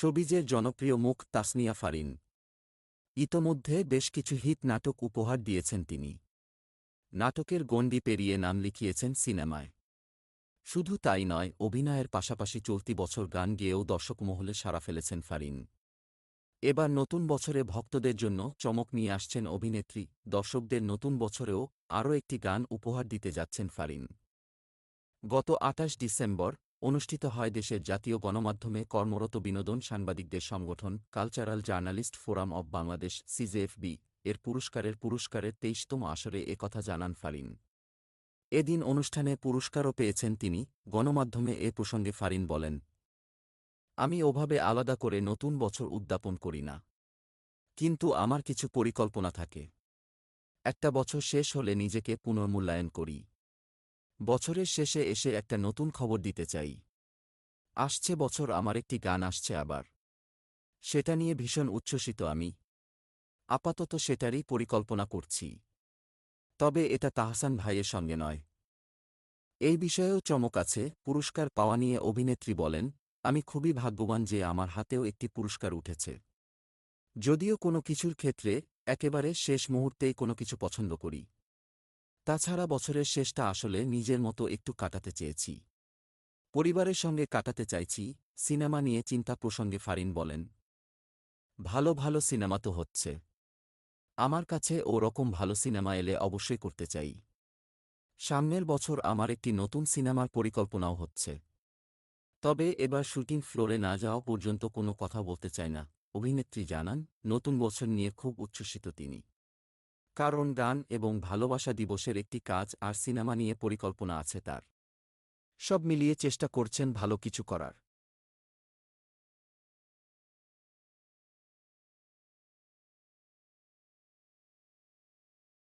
শোবিজের জনপ্রিয় মুখ তাসনিয়া ফারিন। ইতোমধ্যে বেশ কিছু হিট নাটক উপহার দিয়েছেন তিনি। নাটকের গণ্ডি পেরিয়ে নাম লিখিয়েছেন সিনেমায়। শুধু তাই নয়, অভিনয়ের পাশাপাশি চলতি বছর গান গেয়েও দর্শক মহলে সাড়া ফেলেছেন ফারিন। এবার নতুন বছরে ভক্তদের জন্য চমক নিয়ে আসছেন অভিনেত্রী। দর্শকদের নতুন বছরেও আরও একটি গান উপহার দিতে যাচ্ছেন ফারিন। গত আটাশ ডিসেম্বর অনুষ্ঠিত হয় দেশের জাতীয় গণমাধ্যমে কর্মরত বিনোদন সাংবাদিকদের সংগঠন cultural journalist forum of Bangladesh CJFB. এর পুরস্কারের পুরস্কারের তেইশতম আসরে একথা জানান ফারিন। এদিন অনুষ্ঠানে পুরস্কারও পেয়েছেন তিনি, গণমাধ্যমে এ প্রসঙ্গে ফারিন বলেন, আমি ওভাবে আলাদা করে নতুন বছর উদ্যাপন করি না। কিন্তু আমার কিছু পরিকল্পনা থাকে। একটা বছর শেষ হলে নিজেকে পুনর্মূল্যায়ন করি। বছরের শেষে এসে একটা নতুন খবর দিতে চাই। আসছে বছর আমার একটি গান আসছে আবার। সেটা নিয়ে ভীষণ উচ্ছ্বসিত আমি। আপাতত সেটারই পরিকল্পনা করছি। তবে এটা তাহসান ভাইয়ের সঙ্গে নয়। এই বিষয়েও চমক আছে, পুরস্কার পাওয়া নিয়ে অভিনেত্রী বলেন, আমি খুবই ভাগ্যবান যে আমার হাতেও একটি পুরস্কার উঠেছে। যদিও কোনো কিছুর ক্ষেত্রে একেবারে শেষ মুহূর্তেই কোনো কিছু পছন্দ করি। তাছাড়া বছরের শেষটা আসলে নিজের মতো একটু কাটাতে চেয়েছি। পরিবারের সঙ্গে কাটাতে চাইছি, সিনেমা নিয়ে চিন্তা প্রসঙ্গে ফারিন বলেন, ভালো ভালো সিনেমা তো হচ্ছে। আমার কাছে ও রকম ভালো সিনেমা এলে অবশ্যই করতে চাই। সামনের বছর আমার একটি নতুন সিনেমার পরিকল্পনাও হচ্ছে। তবে এবার শুটিং ফ্লোরে না যাওয়া পর্যন্ত কোনো কথা বলতে চায় না। অভিনেত্রী জানান, নতুন বছর নিয়ে খুব উচ্ছ্বসিত তিনি। কারণ গান এবং ভালোবাসা দিবসের একটি কাজ আর সিনেমা নিয়ে পরিকল্পনা আছে তার। সব মিলিয়ে চেষ্টা করছেন ভালো কিছু করার।